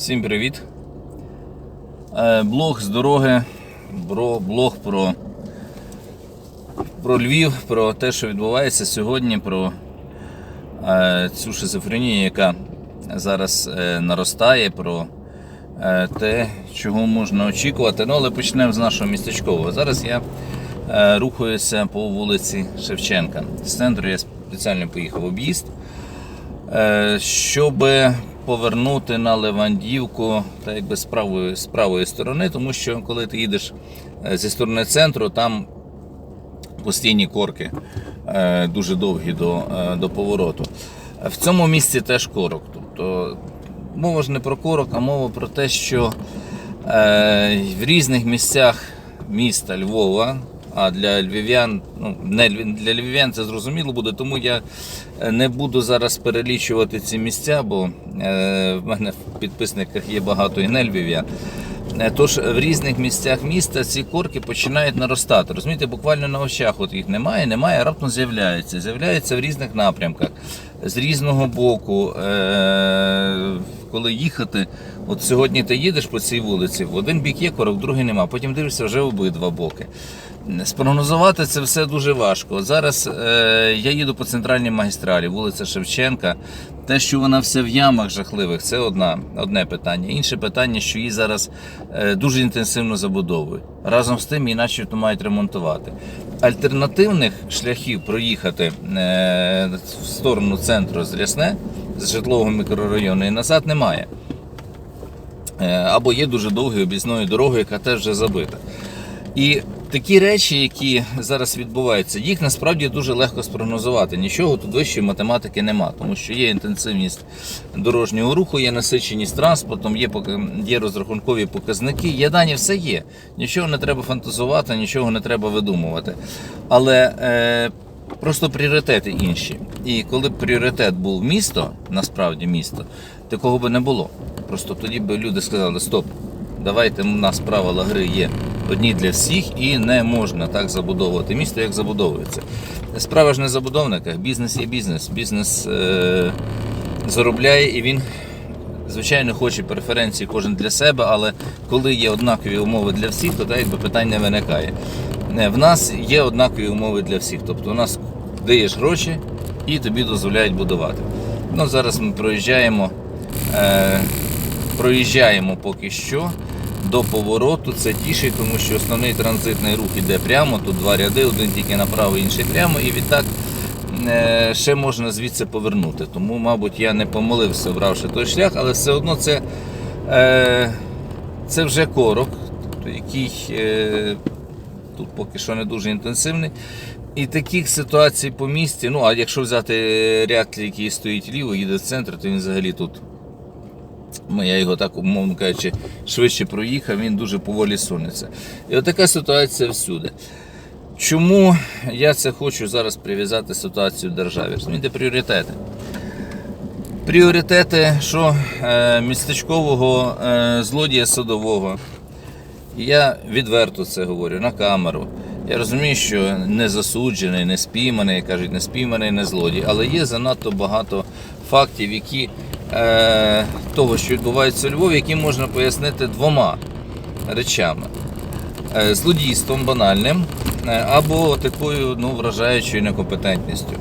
Всім привіт. Е, Блог з дороги, блог про, про Львів, про те, що відбувається сьогодні, про е, цю шизофренію, яка зараз е, наростає, про те, чого можна очікувати. Ну, але почнемо з нашого містечкового. Зараз я рухаюся по вулиці Шевченка. З центру я спеціально поїхав об'їзд. Щоб повернути на Левандівку та якби з правої, з правої сторони, тому що коли ти їдеш е, зі сторони центру, там постійні корки е, дуже довгі до, е, до повороту. В цьому місці теж корок. Тобто мова ж не про корок, а мова про те, що в різних місцях міста Львова. А для львів'ян, ну не для львів'ян це зрозуміло буде, тому я е, не буду зараз перелічувати ці місця, бо е, в мене в підписниках є багато і не львів'ян. Е, Тож в різних місцях міста ці корки починають наростати. Розумієте, буквально на очах от їх немає, немає, а раптом з'являються. З'являються в різних напрямках, з різного боку. Е- коли їхати, от сьогодні ти їдеш по цій вулиці, в один бік є корок, в другий нема. Потім дивишся вже обидва боки. Спрогнозувати це все дуже важко. Зараз е, я їду по центральній магістралі, вулиця Шевченка. Те, що вона вся в ямах жахливих, це одна, одне питання. Інше питання, що її зараз е, дуже інтенсивно забудовують. Разом з тим, її начебто мають ремонтувати. Альтернативних шляхів проїхати е, в сторону центру з Рясне, з житлового мікрорайону і назад немає. Е, або є дуже довгою об'їзною дорогою, яка теж вже забита. І такі речі, які зараз відбуваються, їх насправді дуже легко спрогнозувати. Нічого тут вищої математики нема, тому що є інтенсивність дорожнього руху, є насиченість транспортом, є, є розрахункові показники, є дані, все є. Нічого не треба фантазувати, нічого не треба видумувати. Але е, просто пріоритети інші. І коли б пріоритет був місто, насправді місто, такого би не було. Просто тоді б люди сказали: стоп, давайте у нас правила гри є одні для всіх і не можна так забудовувати місто, як забудовується. Справа ж не в забудовниках, бізнес є бізнес. Бізнес е- заробляє і він. Звичайно, хоче преференції кожен для себе, але коли є однакові умови для всіх, то так якби питань не виникає. Не, В нас є однакові умови для всіх. Тобто у нас даєш гроші і тобі дозволяють будувати. Ну, зараз ми проїжджаємо, е, проїжджаємо поки що до повороту. Це тішить, тому що основний транзитний рух іде прямо. Тут два ряди, один тільки направо, інший прямо. І відтак е, ще можна звідси повернути. Тому, мабуть, я не помилився, обравши той шлях, але все одно це, е, це вже корок, який е, тут поки що не дуже інтенсивний. І таких ситуацій по місті, ну а якщо взяти ряд, який стоїть ліво, їде в центр, то він взагалі тут. Ну, я його так, умовно кажучи, швидше проїхав, він дуже поволі сунеться. І от така ситуація всюди. Чому я це хочу зараз прив'язати ситуацію в державі? Розумієте, пріоритети. Пріоритети, що е, містечкового е, злодія садового. Я відверто це говорю на камеру. Я розумію, що не засуджений, не спійманий, кажуть, не спійманий, не злодій, але є занадто багато фактів, які е, того, що відбувається у Львові, які можна пояснити двома речами: Е, злодійством банальним е, або такою ну, вражаючою некомпетентністю.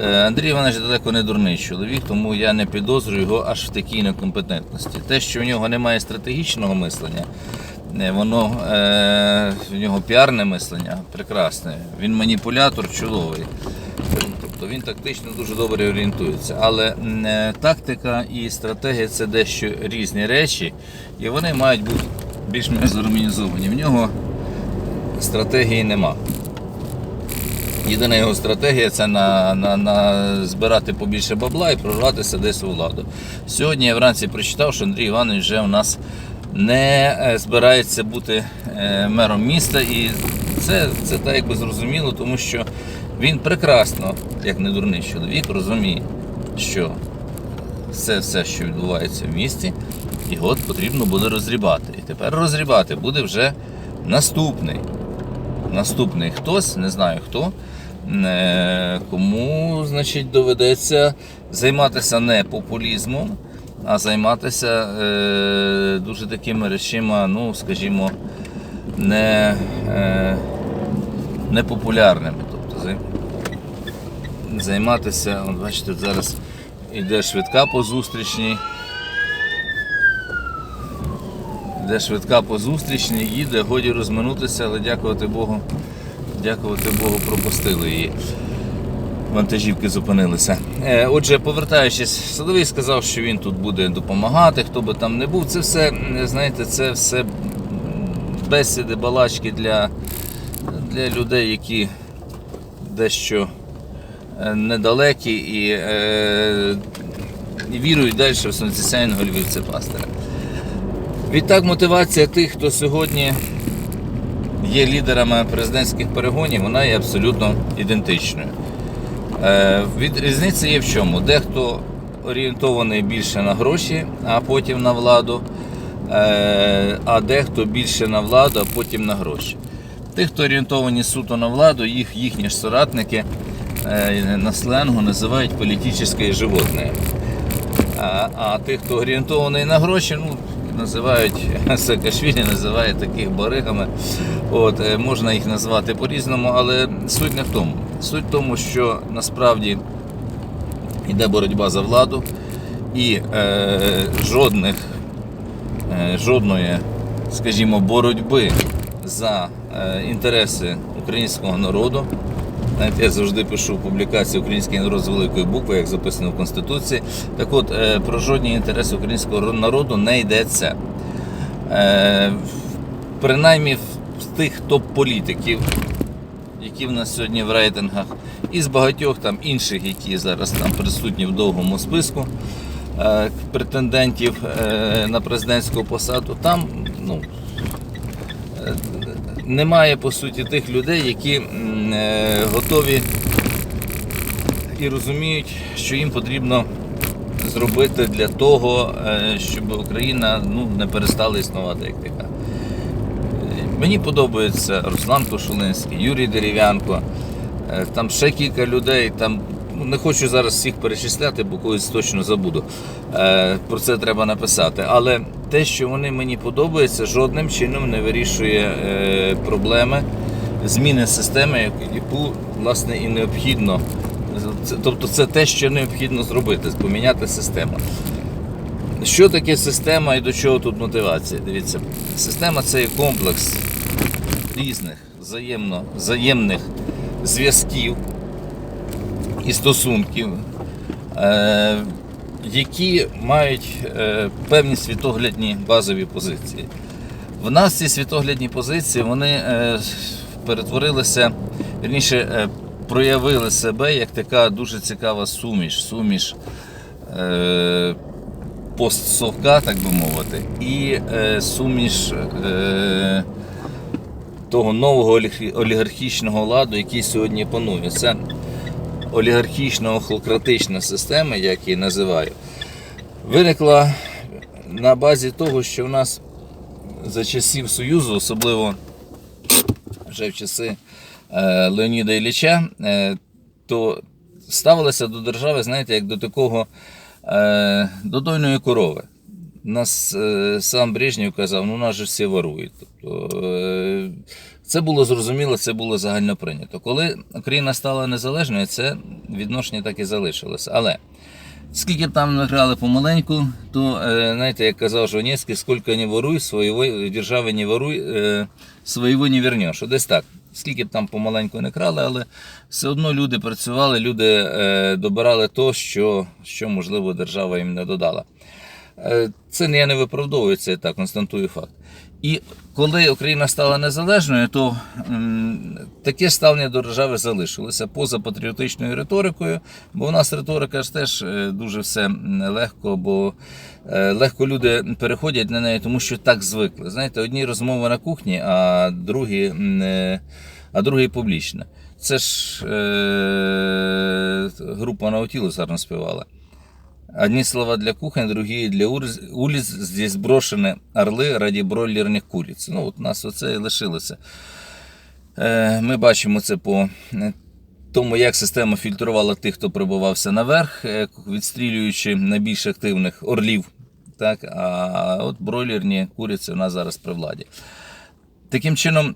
Е, Андрій Іванович далеко не дурний чоловік, тому я не підозрюю його аж в такій некомпетентності. Те, що в нього немає стратегічного мислення, е, воно е, в нього піарне мислення прекрасне. Він маніпулятор чудовий. Тобто він тактично дуже добре орієнтується. Але е, тактика і стратегія це дещо різні речі, і вони мають бути більш-менш зорганізовані. В нього стратегії нема. Єдина його стратегія це на, на, на збирати побільше бабла і прорватися десь у владу. Сьогодні я вранці прочитав, що Андрій Іванович вже у нас не е, збирається бути е, мером міста, і це, це так якби зрозуміло, тому що він прекрасно, як не дурний чоловік, розуміє, що все, все, що відбувається в місті, його потрібно буде розрібати. І тепер розрібати буде вже наступний наступний хтось, не знаю хто, е, кому значить, доведеться займатися не популізмом, а займатися е, дуже такими речима, ну, скажімо, не, е, непопулярними. Тобто, займатися, от бачите, зараз йде швидка по зустрічній. Йде швидка по зустрічній, їде, годі розминутися, але дякувати Богу, дякувати Богу, пропустили її. Вантажівки зупинилися. Е, Отже, повертаючись, садовий сказав, що він тут буде допомагати, хто би там не був. Це все, знаєте, це все бесіди, балачки для, для людей, які дещо е, недалекі і, е, вірують далі в сонцесяйного львівця пастора. Відтак, мотивація тих, хто сьогодні є лідерами президентських перегонів, вона є абсолютно ідентичною. Е, від різниця є в чому? Дехто орієнтований більше на гроші, а потім на владу, е, а дехто більше на владу, а потім на гроші. Тих, хто орієнтовані суто на владу, їх їхні ж соратники е, на сленгу називають політичне животне. А, а тих, хто орієнтований на гроші, ну, називають Саакашвілі, називає таких баригами. От, можна їх назвати по-різному, але суть не в тому. Суть в тому, що насправді йде боротьба за владу і е, жодних, е, жодної, скажімо, боротьби за е, інтереси українського народу. Знаєте, я завжди пишу публікації Український народ з великої букви, як записано в Конституції. Так от, е, про жодні інтереси українського народу не йдеться. Е, Принаймні в тих топ-політиків, які в нас сьогодні в рейтингах, і з багатьох там інших, які зараз там присутні в довгому списку е, претендентів е, на президентську посаду, там ну, е, немає по суті тих людей, які е, готові і розуміють, що їм потрібно зробити для того, е, щоб Україна ну, не перестала існувати як така. Мені подобається Руслан Кошулинський, Юрій Дерев'янко, е, там ще кілька людей. Там, ну, не хочу зараз всіх перечисляти, бо когось точно забуду. Е, Про це треба написати. Але те, що вони мені подобаються, жодним чином не вирішує е, проблеми зміни системи, яку власне і необхідно. Тобто це те, що необхідно зробити, поміняти систему. Що таке система і до чого тут мотивація? Дивіться, система це є комплекс різних взаємно, взаємних зв'язків і стосунків, е, які мають е, певні світоглядні базові позиції. В нас ці світоглядні позиції вони е, перетворилися, вірніше, е, проявили себе як така дуже цікава суміш, суміш е, постсовка, так би мовити, і е, суміш е, того нового олігархічного ладу, який сьогодні панує. Це олігархічно-охлократична система, як її називаю, виникла на базі того, що в нас за часів Союзу, особливо вже в часи е, Леоніда Ілліча, е, то ставилися до держави, знаєте, як до такого е, до корови. Нас е, сам Брежнєв казав, ну нас же всі ворують. Тобто, е, це було зрозуміло, це було загально прийнято. Коли Україна стала незалежною, це відношення так і залишилося. Але Скільки б там не грали помаленьку, то, е, знаєте, як казав Жванецький, скільки не воруй, своєї держави не воруй, своєго не вернеш. Десь так. Скільки б там помаленьку не крали, але все одно люди працювали, люди добирали то, що, що, можливо, держава їм не додала. Е, Це я не виправдовую це, так констатую факт. І коли Україна стала незалежною, то таке ставлення до держави залишилося поза патріотичною риторикою, бо в нас риторика ж теж е, дуже все легко, бо е, легко люди переходять на неї, тому що так звикли. Знаєте, одні розмови на кухні, а другі, а другі публічно. Це ж е, група Наутілус гарно співала. Одни слова для кухни, другие для улиц. Здесь брошені орли раді бройлерних куриць. Ну, от у нас оце і лишилося. Е, Ми бачимо це по е, тому, як система фільтрувала тих, хто прибувався наверх, е, відстрілюючи найбільш активних орлів. Так, а от бройлерні куриці у нас зараз при владі. Таким чином,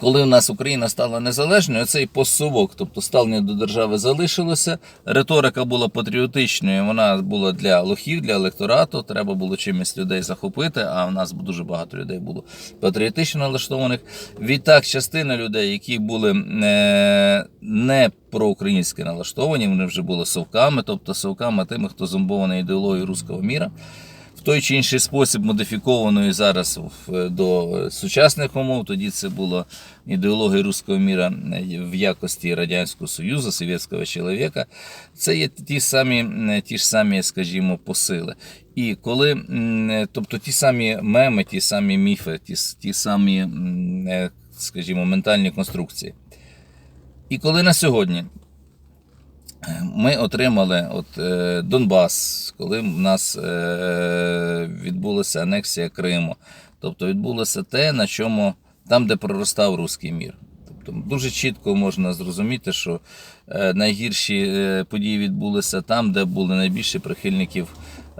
коли в нас Україна стала незалежною, цей постсовок, тобто ставлення до держави залишилося. Риторика була патріотичною, вона була для лохів, для електорату. Треба було чимось людей захопити. А в нас дуже багато людей було патріотично налаштованих. Відтак, частина людей, які були е, не проукраїнськи налаштовані, вони вже були совками, тобто совками тими, хто зомбований ідеологією руського міра той чи інший спосіб модифікованою зараз до сучасних умов. Тоді це було ідеологія руського міра в якості Радянського Союзу, совєтського чоловіка. Це є ті самі, ті ж самі, скажімо, посили. І коли, тобто ті самі меми, ті самі міфи, ті, ті самі, е, скажімо, ментальні конструкції. І коли на сьогодні ми отримали от, е, Донбас, коли в нас е, відбулася анексія Криму. Тобто відбулося те, на чому там, де проростав руський мір. Тобто дуже чітко можна зрозуміти, що е, найгірші е, події відбулися там, де були найбільше прихильників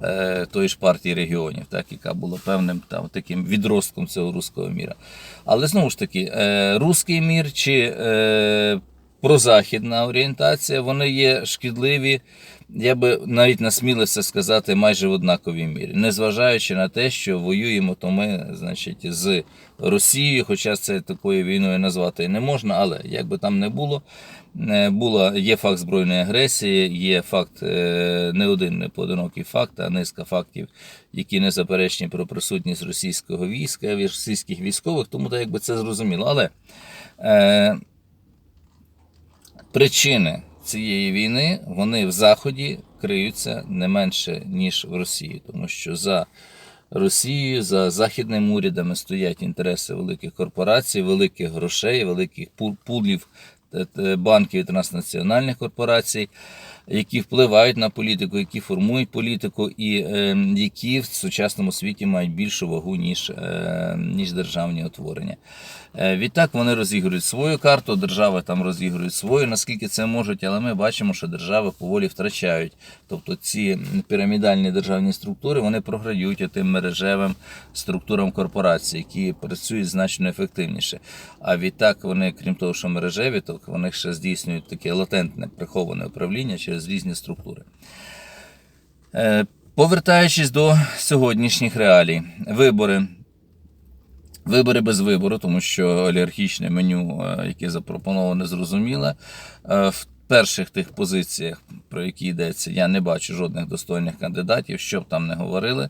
е, тої ж партії регіонів, так, яка була певним там, таким відростком цього руського міра. Але знову ж таки, е, руський мір чи е, прозахідна орієнтація, вони є шкідливі, я би навіть насмілився сказати, майже в однаковій мірі, незважаючи на те, що воюємо то ми, значить, з Росією, хоча це такою війною назвати не можна, але як би там не було, е, була, є факт збройної агресії, є факт, е, не один не поодинокий факт, а низка фактів, які не заперечні про присутність російського війська, російських військових, тому так якби це зрозуміло. Але е, причини цієї війни вони в Заході криються не менше, ніж в Росії, тому що за Росією, за західними урядами стоять інтереси великих корпорацій, великих грошей, великих пу- пулів е, е, банків і транснаціональних корпорацій, які впливають на політику, які формують політику, і е, які в сучасному світі мають більшу вагу, ніж, е, ніж державні утворення. Е, Відтак вони розігрують свою карту, держави там розігрують свою, наскільки це можуть, але ми бачимо, що держави поволі втрачають. Тобто ці пірамідальні державні структури вони програють тим мережевим структурам корпорацій, які працюють значно ефективніше. А відтак вони, крім того, що мережеві, то вони ще здійснюють таке латентне приховане управління через різні структури. Е, Повертаючись до сьогоднішніх реалій, вибори. Вибори без вибору, тому що олігархічне меню, е, яке запропоноване, зрозуміле. Е, В перших тих позиціях, про які йдеться, я не бачу жодних достойних кандидатів, що б там не говорили.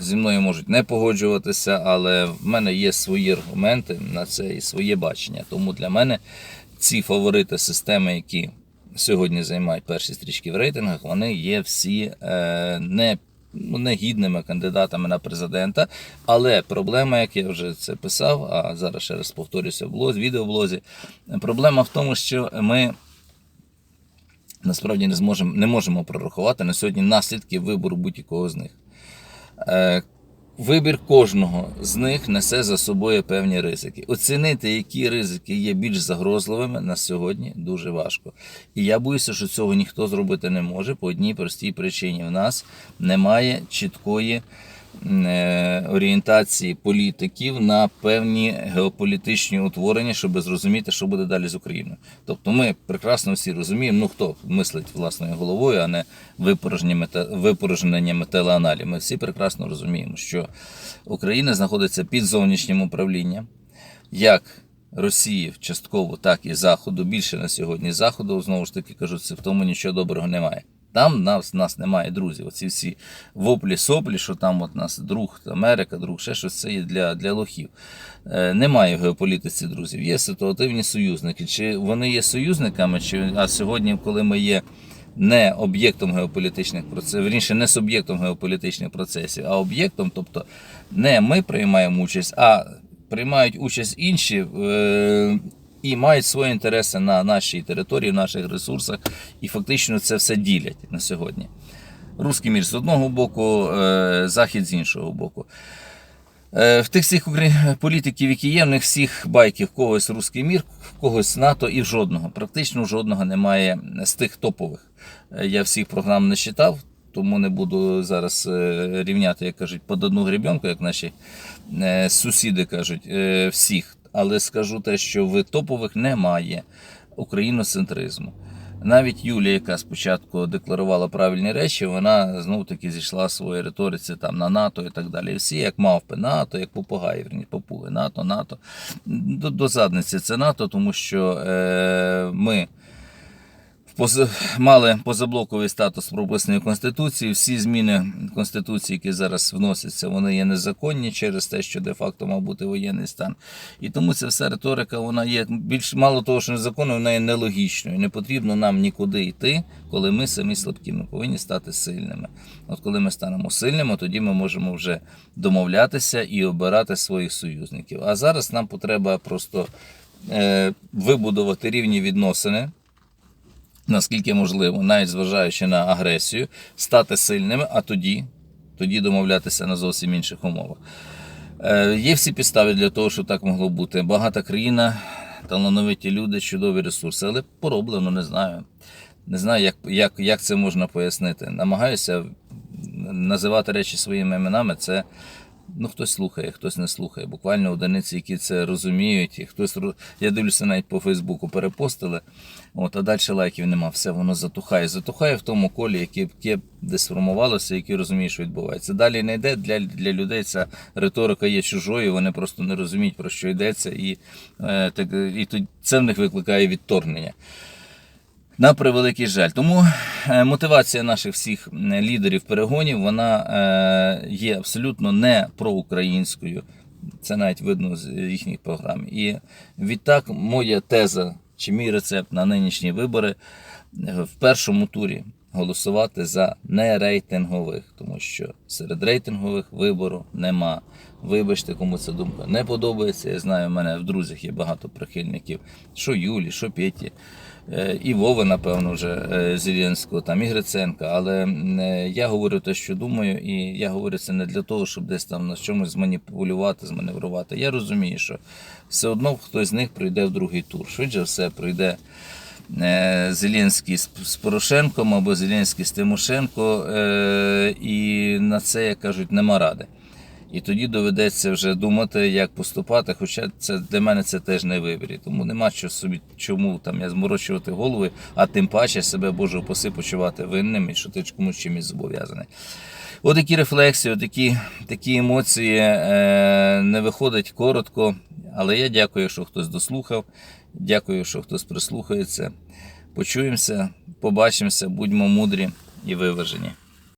Зі мною можуть не погоджуватися, але в мене є свої аргументи на це і своє бачення. Тому для мене ці фаворити системи, які сьогодні займають перші стрічки в рейтингах, вони є всі е, не ну, негідними кандидатами на президента. Але проблема, як я вже це писав, а зараз ще раз повторюся в блозі, відеоблозі, проблема в тому, що ми насправді не зможемо не можемо прорахувати на сьогодні наслідки вибору будь-якого з них. Вибір кожного з них несе за собою певні ризики. Оцінити, які ризики є більш загрозливими на сьогодні, дуже важко. І я боюся, що цього ніхто зробити не може по одній простій причині. В нас немає чіткої орієнтації політиків на певні геополітичні утворення, щоб зрозуміти, що буде далі з Україною. Тобто ми прекрасно всі розуміємо, ну хто мислить власною головою, а не випорожненнями те- випорожненнями телеаналів. Ми всі прекрасно розуміємо, що Україна знаходиться під зовнішнім управлінням. Як Росії частково, так і Заходу. Більше на сьогодні Заходу, знову ж таки кажу, це в тому нічого доброго немає. Там нас, нас немає друзів. Оці всі воплі, соплі, що там от нас друг Америка, друг, ще щось це є для, для лохів. Е, немає в геополітиці друзів. Є ситуативні союзники. Чи вони є союзниками, чи а сьогодні, коли ми є не об'єктом геополітичних процесів, верніше не суб'єктом геополітичних процесів, а об'єктом, тобто не ми приймаємо участь, а приймають участь інші е, і мають свої інтереси на нашій території, в наших ресурсах, і фактично це все ділять на сьогодні. Руський мір з одного боку, е, захід з іншого боку. Е, В тих всіх політиків, які є, в них всіх байків, когось русський мір, в когось НАТО і жодного. Практично жодного немає з тих топових. Е, Я всіх програм не читав, тому не буду зараз рівняти, як кажуть, під одну гребенку, як наші сусіди кажуть, всіх. Але скажу те, що в топових немає україноцентризму. Навіть Юлія, яка спочатку декларувала правильні речі, вона знов таки зійшла в своїй риториці там на НАТО і так далі. Всі як мавпи НАТО, як попугаї, верні, попуги, НАТО, НАТО. До, до задниці це НАТО, тому що е, ми мали позаблоковий статус прописаний Конституції. Всі зміни Конституції, які зараз вносяться, вони є незаконні через те, що де-факто мав бути воєнний стан. І тому ця вся риторика, вона є більш мало того, що незаконною, вона є нелогічною. Не потрібно нам нікуди йти, коли ми самі слабкі. Ми повинні стати сильними. От коли ми станемо сильними, тоді ми можемо вже домовлятися і обирати своїх союзників. А зараз нам потреба просто е, вибудувати рівні відносини наскільки можливо, навіть зважаючи на агресію, стати сильними, а тоді, тоді домовлятися на зовсім інших умовах. Е, є всі підстави для того, щоб так могло бути. Багата країна, талановиті люди, чудові ресурси, але пороблено, не знаю. Не знаю, як, як, як це можна пояснити. Намагаюся називати речі своїми іменами. Це ну, хтось слухає, хтось не слухає. Буквально одиниці, які це розуміють, і хтось я дивлюся навіть по Фейсбуку, перепостили. От, а далі лайків нема, все воно затухає. Затухає в тому колі, яке, яке десь сформувалося, який розуміє, що відбувається. Далі не йде для, для людей. Ця риторика є чужою, вони просто не розуміють, про що йдеться, і, е, так, і це в них викликає відторгнення. На превеликий жаль. Тому е, мотивація наших всіх лідерів перегонів вона е, є абсолютно не проукраїнською. Це навіть видно з їхніх програм. І відтак, моя теза чи мій рецепт на нинішні вибори е, в першому турі голосувати за нерейтингових, тому що серед рейтингових вибору нема. Вибачте, кому ця думка не подобається. Я знаю, в мене в друзях є багато прихильників, що Юлі, що Петі. Е, і Вови, напевно, вже е, Зеленського, там і Гриценка. Але е, я говорю те, що думаю, і я говорю це не для того, щоб десь там на чомусь зманіпулювати, зманеврувати. Я розумію, що все одно хтось з них пройде в другий тур. Швидше все пройде. е, Зеленський з, Порошенком або Зеленський з Тимошенко, і на це, як кажуть, нема ради. І тоді доведеться вже думати, як поступати. Хоча це для мене це теж не вибір. Тому нема що собі чому там я зморочувати голови, а тим паче себе Боже упаси почувати винним і що ти комусь чимось зобов'язаний. От такі рефлексії, от такі, такі емоції е, не виходить коротко, але я дякую, що хтось дослухав. Дякую, що хтось прислухається. Почуємося, побачимося, будьмо мудрі і виважені.